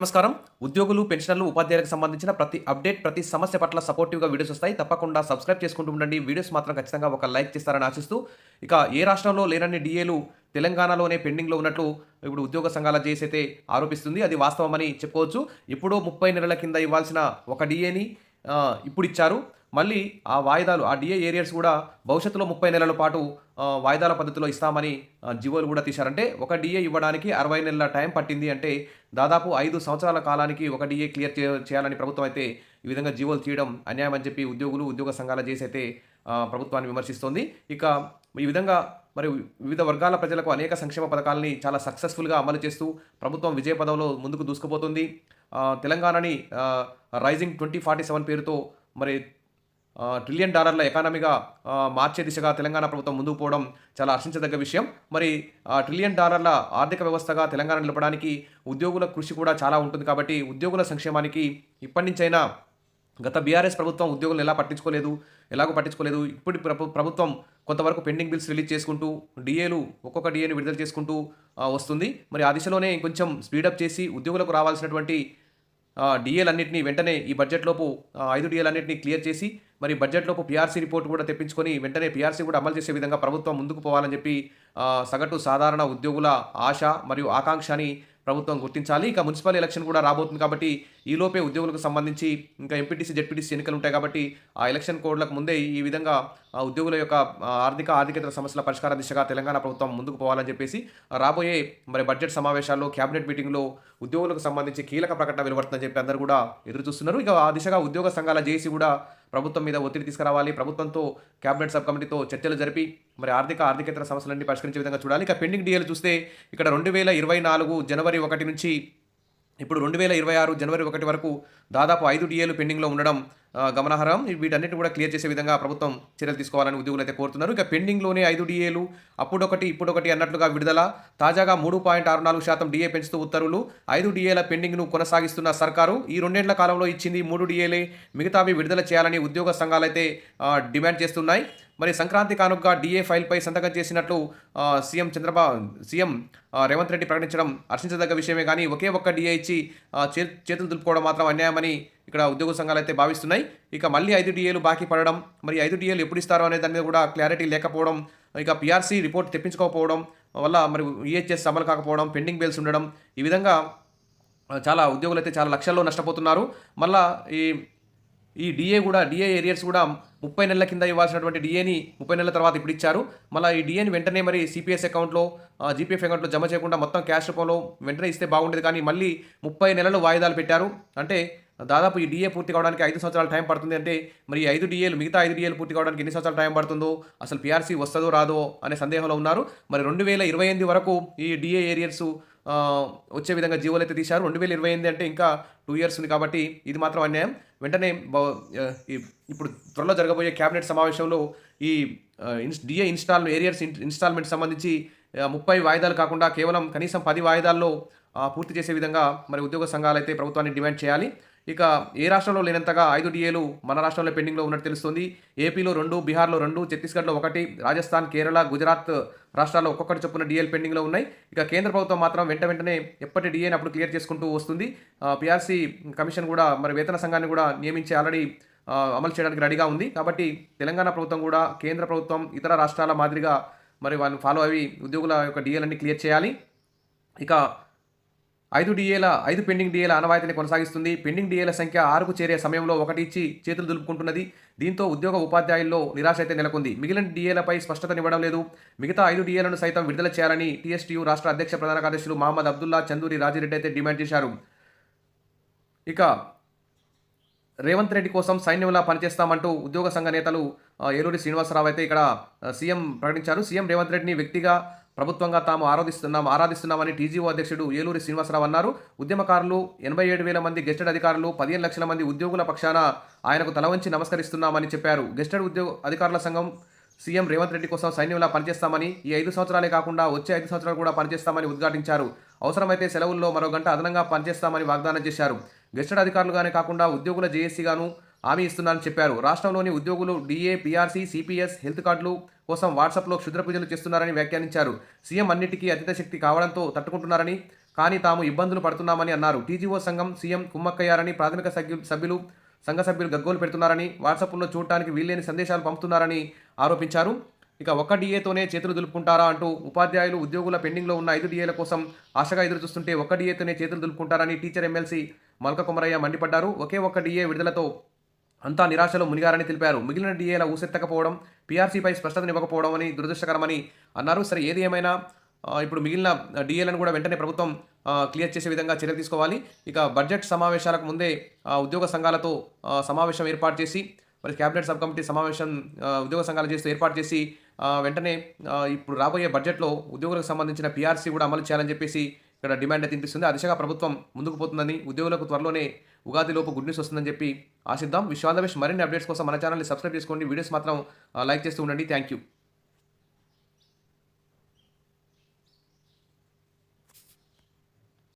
నమస్కారం. ఉద్యోగులు పెన్షనర్లు ఉపాధ్యాయులకు సంబంధించిన ప్రతి అప్డేట్ ప్రతి సమస్య పట్ల సపోర్టివ్గా వీడియోస్ వస్తాయి. తప్పకుండా సబ్స్క్రైబ్ చేసుకుంటూ ఉండండి. వీడియోస్ మాత్రం ఖచ్చితంగా ఒక లైక్ చేస్తారని ఆశిస్తూ ఇక ఏ రాష్ట్రంలో లేనన్ని డిఏలు తెలంగాణలోనే పెండింగ్లో ఉన్నట్లు ఇప్పుడు ఉద్యోగ సంఘాల జేసీ అయితే ఆరోపిస్తుంది. అది వాస్తవమని చెప్పుకోవచ్చు. ఇప్పుడు ముప్పై నెలల కింద ఇవ్వాల్సిన ఒక డిఏని ఇప్పుడు ఇచ్చారు. మళ్ళీ ఆ వాయిదాలు ఆ డిఏ ఏరియర్స్ కూడా భవిష్యత్తులో ముప్పై నెలల పాటు వాయిదాల పద్ధతిలో ఇస్తామని జీవోలు జివోలు కూడా తీశారంటే ఒక డిఏ ఇవ్వడానికి అరవై నెలల టైం పట్టింది అంటే దాదాపు ఐదు సంవత్సరాల కాలానికి ఒక డిఏ క్లియర్ చేయాలని ప్రభుత్వం అయితే ఈ విధంగా జీవోలు తీయడం అన్యాయం అని చెప్పి ఉద్యోగులు ఉద్యోగ సంఘాల చేసి అయితే ప్రభుత్వాన్ని విమర్శిస్తోంది. ఇక ఈ విధంగా మరి వివిధ వర్గాల ప్రజలకు అనేక సంక్షేమ పథకాలని చాలా సక్సెస్ఫుల్గా అమలు చేస్తూ ప్రభుత్వం విజయ పదంలో ముందుకు దూసుకుపోతుంది. తెలంగాణని రైజింగ్ ట్వంటీ ఫార్టీ సెవెన్ పేరుతో మరి ట్రిలియన్ డాలర్ల ఎకానమీగా మార్చే దిశగా తెలంగాణ ప్రభుత్వం ముందుకు పోవడం చాలా హర్షించదగ్గ విషయం. మరి ట్రిలియన్ డాలర్ల ఆర్థిక వ్యవస్థగా తెలంగాణ నిలపడానికి ఉద్యోగుల కృషి కూడా చాలా ఉంటుంది కాబట్టి ఉద్యోగుల సంక్షేమానికి ఇప్పటి నుంచైనా గత బీఆర్ఎస్ ప్రభుత్వం ఉద్యోగులను ఎలా పట్టించుకోలేదు ఎలాగో పట్టించుకోలేదు ఇప్పుడు ప్రభుత్వం కొంతవరకు పెండింగ్ బిల్స్ రిలీజ్ చేసుకుంటూ డిఏలు ఒక్కొక్క డిఏని విడుదల చేసుకుంటూ వస్తుంది. మరి ఆ దిశలోనే కొంచెం స్పీడప్ చేసి ఉద్యోగులకు రావాల్సినటువంటి డిఏలన్నింటినీ వెంటనే ఈ బడ్జెట్లోపు లోపు ఐదు డిఏలన్నింటినీ క్లియర్ చేసి మరి బడ్జెట్లోపు పీఆర్సీ రిపోర్ట్ కూడా తెప్పించుకొని వెంటనే పీఆర్సీ కూడా అమలు చేసే విధంగా ప్రభుత్వం ముందుకు పోవాలని చెప్పి సగటు సాధారణ ఉద్యోగుల ఆశ మరియు ఆకాంక్షని ప్రభుత్వం గుర్తించాలి. ఇక మున్సిపల్ ఎలక్షన్ కూడా రాబోతుంది కాబట్టి ఈలోపే ఉద్యోగులకు సంబంధించి ఇంకా ఎంపీటీసీ జెడ్పీటీసీ ఎన్నికలు ఉంటాయి కాబట్టి ఆ ఎలక్షన్ కోడ్లకు ముందే ఈ విధంగా ఉద్యోగుల యొక్క ఆర్థిక ఆర్థికేతర సమస్యల పరిష్కార దిశగా తెలంగాణ ప్రభుత్వం ముందుకు పోవాలని చెప్పేసి రాబోయే మరి బడ్జెట్ సమావేశాల్లో క్యాబినెట్ మీటింగ్లో ఉద్యోగులకు సంబంధించి కీలక ప్రకటన వెలువడుతుందని చెప్పి అందరూ కూడా ఎదురు చూస్తున్నారు ఇక ఆ దిశగా ఉద్యోగ సంఘాల జేసీ కూడా ప్రభుత్వం మీద ఒత్తిడి తీసుకురావాలి. ప్రభుత్వంతో క్యాబినెట్ సబ్ కమిటీతో చర్చలు జరిపి మరి ఆర్థిక ఆర్థికేతర సమస్యలన్నీ పరిష్కరించే విధంగా చూడాలి. ఇక పెండింగ్ డిఏలు చూస్తే ఇక్కడ రెండు వేల ఇరవై నాలుగు జనవరి ఒకటి నుంచి ఇప్పుడు రెండు వేల ఇరవై ఆరు జనవరి ఒకటి వరకు దాదాపు ఐదు డిఏలు పెండింగ్లో ఉండడం గమనార్హం. వీటన్నిటిని కూడా క్లియర్ చేసే విధంగా ప్రభుత్వం చర్యలు తీసుకోవాలని ఉద్యోగులు అయితే కోరుతున్నారు. ఇక పెండింగ్లోనే ఐదు డిఏలు అప్పుడొకటి ఇప్పుడొకటి అన్నట్లుగా విడుదల. తాజాగా మూడు పాయింట్ ఆరు నాలుగు శాతం డిఏ పెంచుతూ ఉత్తర్వులు. ఐదు డిఏల పెండింగ్ను కొనసాగిస్తున్న సర్కారు ఈ రెండేళ్ళ కాలంలో ఇచ్చింది మూడు డిఏలే. మిగతావి విడుదల చేయాలని ఉద్యోగ సంఘాలైతే డిమాండ్ చేస్తున్నాయి. మరి సంక్రాంతి కానుకగా డిఏ ఫైల్పై సంతకం చేసినట్లు సీఎం చంద్రబాబు సీఎం రేవంత్ రెడ్డి ప్రకటించడం హర్షించదగ్గ విషయమే కానీ ఒకే ఒక్క డిఏ ఇచ్చి చేతులు దులుపుకోవడం మాత్రం అన్యాయమని ఇక్కడ ఉద్యోగ సంఘాలు అయితే భావిస్తున్నాయి. ఇక మళ్ళీ ఐదు డిఏలు బాకీ పడడం మరి ఐదు డిఏలు ఎప్పుడు ఇస్తారో అనే దాని మీద కూడా క్లారిటీ లేకపోవడం ఇక పిఆర్సీ రిపోర్ట్ తెప్పించుకోకపోవడం వల్ల మరి ఈహెచ్ఎస్ అమలు కాకపోవడం పెండింగ్ బేల్స్ ఉండడం ఈ విధంగా చాలా ఉద్యోగులు అయితే చాలా లక్షల్లో నష్టపోతున్నారు. మళ్ళా ఈ ఈ డిఏ కూడా డిఏ ఏరియర్స్ కూడా ముప్పై నెలల కింద ఇవ్వాల్సినటువంటి డిఏని ముప్పై నెలల తర్వాత ఇప్పుడు ఇచ్చారు. మళ్ళీ ఈ డిఏని వెంటనే మరి సిపిఎస్ అకౌంట్లో జీపీఎఫ్ అకౌంట్లో జమ చేయకుండా మొత్తం క్యాష్ రూపంలో వెంటనే ఇస్తే బాగుండేది. కానీ మళ్ళీ ముప్పై నెలలు వాయిదాలు పెట్టారు. అంటే దాదాపు ఈ డిఏ పూర్తి కావడానికి ఐదు సంవత్సరాల టైం పడుతుంది. అంటే మరి ఐదు డిఏలు మిగతా ఐదు డిఏలు పూర్తి కావడానికి ఎన్ని సంవత్సరాల టైం పడుతుందో అసలు పిఆర్సీ వస్తుందో రాదో అనే సందేహంలో ఉన్నారు. మరి రెండు వేల ఇరవై ఎనిమిది వరకు ఈ డిఏ ఏరియర్స్ వచ్చే విధంగా జీవోలు అయితే తీశారు. రెండు వేల ఇరవై ఎనిమిది అంటే ఇంకా టూ ఇయర్స్ ఉంది కాబట్టి ఇది మాత్రం అన్యాయం. వెంటనే ఇప్పుడు త్వరలో జరగబోయే క్యాబినెట్ సమావేశంలో ఈ డిఏ ఇన్స్టాల్ ఏరియర్స్ ఇన్స్టాల్మెంట్ సంబంధించి ముప్పై వాయిదాలు కాకుండా కేవలం కనీసం పది వాయిదాల్లో పూర్తి చేసే విధంగా మరి ఉద్యోగ సంఘాలు అయితే ప్రభుత్వాన్ని డిమాండ్ చేయాలి. ఇక ఏ రాష్ట్రంలో లేనంతగా ఐదు డిఏలు మన రాష్ట్రంలో పెండింగ్లో ఉన్నట్టు తెలుస్తుంది. ఏపీలో రెండు బీహార్లో రెండు ఛత్తీస్గఢ్లో ఒకటి రాజస్థాన్ కేరళ గుజరాత్ రాష్ట్రాల్లో ఒక్కొక్కటి చొప్పున డిఎల్ పెండింగ్లో ఉన్నాయి. ఇక కేంద్ర ప్రభుత్వం మాత్రం వెంట వెంటనే ఎప్పటి డిఏని అప్పుడు క్లియర్ చేసుకుంటూ వస్తుంది. పిఆర్సీ కమిషన్ కూడా మరి వేతన సంఘాన్ని కూడా నియమించి ఆల్రెడీ అమలు చేయడానికి రెడీగా ఉంది. కాబట్టి తెలంగాణ ప్రభుత్వం కూడా కేంద్ర ప్రభుత్వం ఇతర రాష్ట్రాల మాదిరిగా మరి వాళ్ళని ఫాలో అవి ఉద్యోగుల యొక్క డిఏలన్నీ క్లియర్ చేయాలి. ఇక ఐదు డిఏల ఐదు పెండింగ్ డిఏల ఆనవాయితీని కొనసాగిస్తుంది. పెండింగ్ డిఏల సంఖ్య ఆరుకు చేరే సమయంలో ఒకటి ఇచ్చి చేతులు దులుపుకుంటున్నది. దీంతో ఉద్యోగ ఉపాధ్యాయుల్లో నిరాశ అయితే నెలకొంది. మిగిలిన డిఏలపై స్పష్టతనివ్వడం లేదు. మిగతా ఐదు డిఏలను సైతం విడుదల చేయాలని టీఎస్టీయూ రాష్ట్ర అధ్యక్ష ప్రధాన కార్యదర్శులు మహమ్మద్ అబ్దుల్లా చందూరి రాజిరెడ్డి అయితే డిమాండ్ చేశారు. ఇక రేవంత్ రెడ్డి కోసం సైన్యంలా పనిచేస్తామంటూ ఉద్యోగ సంఘ నేతలు ఏలూరి శ్రీనివాసరావు అయితే ఇక్కడ సీఎం ప్రకటించారు. సీఎం రేవంత్ రెడ్డిని వ్యక్తిగా ప్రభుత్వంగా తాము ఆరాధిస్తున్నాం ఆరాధిస్తున్నామని టీజీఓ అధ్యక్షుడు ఏలూరి శ్రీనివాసరావు అన్నారు. ఉద్యమకారులు ఎనభై ఏడు వేల మంది గెస్టెడ్ అధికారులు పదిహేను లక్షల మంది ఉద్యోగుల పక్షాన ఆయనకు తల వంచి నమస్కరిస్తున్నామని చెప్పారు. గెస్టెడ్ ఉద్యోగ అధికారుల సంఘం సీఎం రేవంత్ రెడ్డి కోసం సైన్యంలా పనిచేస్తామని ఈ ఐదు సంవత్సరాలే కాకుండా వచ్చే ఐదు సంవత్సరాలు కూడా పనిచేస్తామని ఉద్ఘాటించారు. అవసరమైతే సెలవుల్లో మరో గంట అదనంగా పనిచేస్తామని వాగ్దానం చేశారు. గెస్టెడ్ అధికారులుగానే కాకుండా ఉద్యోగుల జేఏసీగాను హామీ ఇస్తున్నానని చెప్పారు. రాష్ట్రంలోని ఉద్యోగులు డిఏ పీఆర్సీ సిపిఎస్ హెల్త్ కార్డులు కోసం వాట్సాప్లో క్షుద్ర పూజలు చేస్తున్నారని వ్యాఖ్యానించారు. సీఎం అన్నిటికీ అతీత శక్తి కావడంతో తట్టుకుంటున్నారని కానీ తాము ఇబ్బందులు పడుతున్నామని అన్నారు. టీజీఓ సంఘం సీఎం కుమ్మక్కయ్యారని ప్రాథమిక సభ్యు- సభ్యులు సంఘ సభ్యులు గగ్గోలు పెడుతున్నారని వాట్సాప్లో చూడటానికి వీల్లేని సందేశాలు పంపుతున్నారని ఆరోపించారు. ఇక ఒక్క డిఏతోనే చేతులు దులుపుకుంటారా అంటూ ఉపాధ్యాయులు ఉద్యోగుల పెండింగ్లో ఉన్న ఐదు డిఏల కోసం ఆశగా ఎదురు చూస్తుంటే ఒక్క డిఏతోనే చేతులు దులుపుకుంటారని టీచర్ ఎమ్మెల్సీ మల్క కుమరయ్య మండిపడ్డారు. ఒకే ఒక్క డిఏ విడుదలతో అంతా నిరాశలో మునిగారని తెలిపారు. మిగిలిన డిఏల ఊసెత్తకపోవడం పీఆర్సీపై స్పష్టతనివ్వకపోవడం అని దురదృష్టకరమని అన్నారు. సరే ఏది ఏమైనా ఇప్పుడు మిగిలిన డిఏలను కూడా వెంటనే ప్రభుత్వం క్లియర్ చేసే విధంగా చర్యలు తీసుకోవాలి. ఇక బడ్జెట్ సమావేశాలకు ముందే ఉద్యోగ సంఘాలతో సమావేశం ఏర్పాటు చేసి మరి క్యాబినెట్ సబ్ కమిటీ సమావేశం ఉద్యోగ సంఘాలు చేస్తూ ఏర్పాటు చేసి వెంటనే ఇప్పుడు రాబోయే బడ్జెట్లో ఉద్యోగులకు సంబంధించిన పీఆర్సీ కూడా అమలు చేయాలని చెప్పేసి ఇక్కడ డిమాండ్ అయితే వినిపిస్తుంది. ఆ దిశగా ప్రభుత్వం ముందుకు పోతుందని ఉద్యోగులకు త్వరలోనే ఉగాదిలోపు గుడ్ న్యూస్ వస్తుందని చెప్పి ఆశిద్దాం. విశ్వాంధవేష్ మరిన్ని అప్డేట్స్ కోసం మన ఛానల్ని సబ్స్క్రైబ్ చేసుకోండి. వీడియోస్ మాత్రం లైక్ చేస్తూ ఉండండి. Thank you.